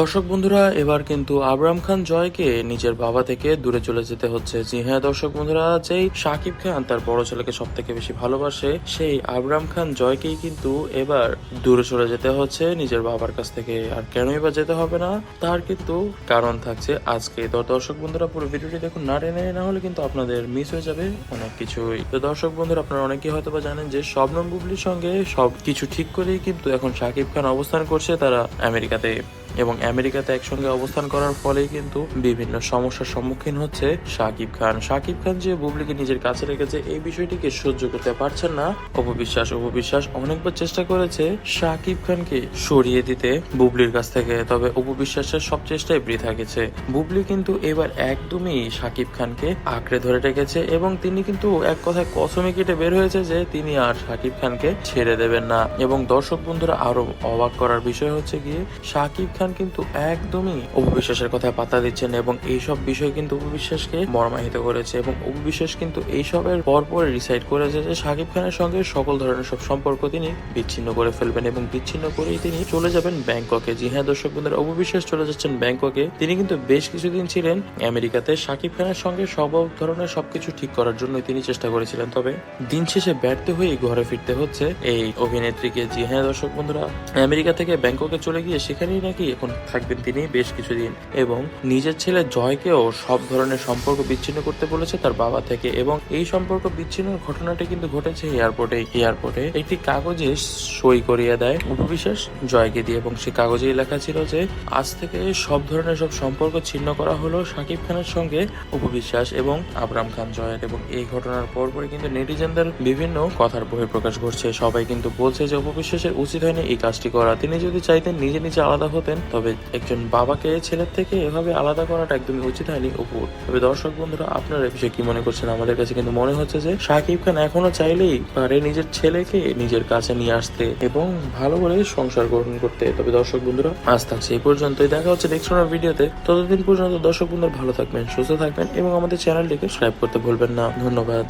দর্শক বন্ধুরা, এবার কিন্তু আবরাম খান জয়কে নিজের বাবা থেকে দূরে চলে যেতে হচ্ছে। জি হ্যাঁ দর্শক বন্ধুরা, যেই সাকিব খান তার বড় ছেলেকে সব থেকে বেশি ভালোবাসে, সেই আবরাম খান জয়কেই কিন্তু এবার দূরে চলে যেতে হচ্ছে নিজের বাবার কাছ থেকে। আর কেনই বা যেতে হবে না, তার কিন্তু কারণ থাকছে আজকে। তো দর্শক বন্ধুরা, পুরো ভিডিওটি দেখুন না টেনে, না হলে কিন্তু আপনাদের মিস হয়ে যাবে অনেক কিছুই। তো দর্শক বন্ধুরা, আপনারা অনেকেই হয়তো বা জানেন যে শবনম বুবলির সঙ্গে সব কিছু ঠিক করেই কিন্তু এখন সাকিব খান অবস্থান করছে তারা আমেরিকাতে। এবং আমেরিকাতে একসঙ্গে অবস্থান করার ফলেই কিন্তু বিভিন্ন সমস্যার সম্মুখীন হচ্ছে সাকিব খান। সাকিব খান যে বুবলিকে নিজের কাছে রেখেছে, এই বিষয়টিকে সহ্য করতে পারছেন না। অপবিশ্বাস অপবিশ্বাস অনেকবার চেষ্টা করেছে সাকিব খানকে সরিয়ে দিতে বুবলির কাছ থেকে, তবে অপবিশ্বাসের সব চেষ্টাই বৃথা গেছে। বুবলি কিন্তু এবার একদমই সাকিব খানকে আঁকড়ে ধরে রেখেছে এবং তিনি কিন্তু এক কথায় কসমে কেটে বের হয়েছে যে তিনি আর সাকিব খানকে ছেড়ে দেবেন না। এবং দর্শক বন্ধুরা আরও অবাক করার বিষয় হচ্ছে গিয়ে সাকিব খান কিন্তু একদমই অপবিশ্বাসের কথা পাতা দিচ্ছেন এবং এইসব বিষয় কিন্তু অপবিশ্বাসকে মর্মাহিত করেছে এবং অপবিশ্বাস কিন্তু এইসবের পরপর ডিসাইড করেছে যে সাকিব খানের সঙ্গে সকল ধরনের সব সম্পর্ক তিনি বিচ্ছিন্ন করে ফেলবেন এবং বিচ্ছিন্ন করেই তিনি চলে যাবেন ব্যাংককে। জি হ্যাঁ দর্শক বন্ধুরা, অপবিশ্বাস চলে যাচ্ছেন ব্যাংককে। তিনি কিন্তু বেশ কিছুদিন ছিলেন আমেরিকাতে। সাকিব খানের সঙ্গে সব ধরনের সবকিছু ঠিক করার জন্য তিনি চেষ্টা করেছিলেন। তবে দিন শেষে ব্যর্থ হয়ে ঘরে ফিরতে হচ্ছে এই অভিনেত্রীকে। জি হ্যাঁ দর্শক বন্ধুরা, আমেরিকা থেকে ব্যাংককে চলে গিয়ে সেখানেই নাকি এখন থাকবেন তিনি বেশ কিছুদিন। এবং নিজের ছেলে জয়কেও সব ধরনের সম্পর্ক বিচ্ছিন্ন করতে বলেছে তার বাবা থেকে। এবং এই সম্পর্ক বিচ্ছিন্নের ঘটনাটি কিন্তু ঘটেছে এয়ারপোর্টে। এয়ারপোর্টে একটি কাগজে সই করিয়ে দেয় উপবিশ্বাস জয়কে দিয়ে। এবং সেই কাগজেই লেখা ছিল যে, আজ থেকে সব ধরনের সব সম্পর্ক ছিন্ন করা হলো সাকিব খানের সঙ্গে উপবিশ্বাস এবং আবরাম খান জয়ের। এবং এই ঘটনার পরপরই কিন্তু নেটিজেনদের বিভিন্ন কথার বহিঃপ্রকাশ ঘটছে। সবাই কিন্তু বলছে যে, উপবিশ্বাসের উচিত হয়নি এই কাজটি করা। তিনি যদি চাইতেন নিজে নিজে আলাদা হতেন তবে একজন বাবাকে ছেলের থেকে এভাবে আলাদা করাটা একদমই উচিত হয়নি উপর তবে দর্শক বন্ধুরা, আপনারা এই বিষয়ে কি মনে করছেন? আমাদের কাছে কিন্তু মনে হচ্ছে যে সাকিব খান এখনও চাইলেই পারে নিজের ছেলেকে নিজের কাছে নিয়ে আসতে এবং ভালো করে সংসার গ্রহণ করতে। তবে দর্শক বন্ধুরা, আজ থাকছে এই পর্যন্তই। দেখা হচ্ছে নেক্সট ভিডিওতে। ততদিন পর্যন্ত দর্শক বন্ধুরা ভালো থাকবেন, সুস্থ থাকবেন এবং আমাদের চ্যানেলটিকে সাবস্ক্রাইব করতে ভুলবেন না। ধন্যবাদ।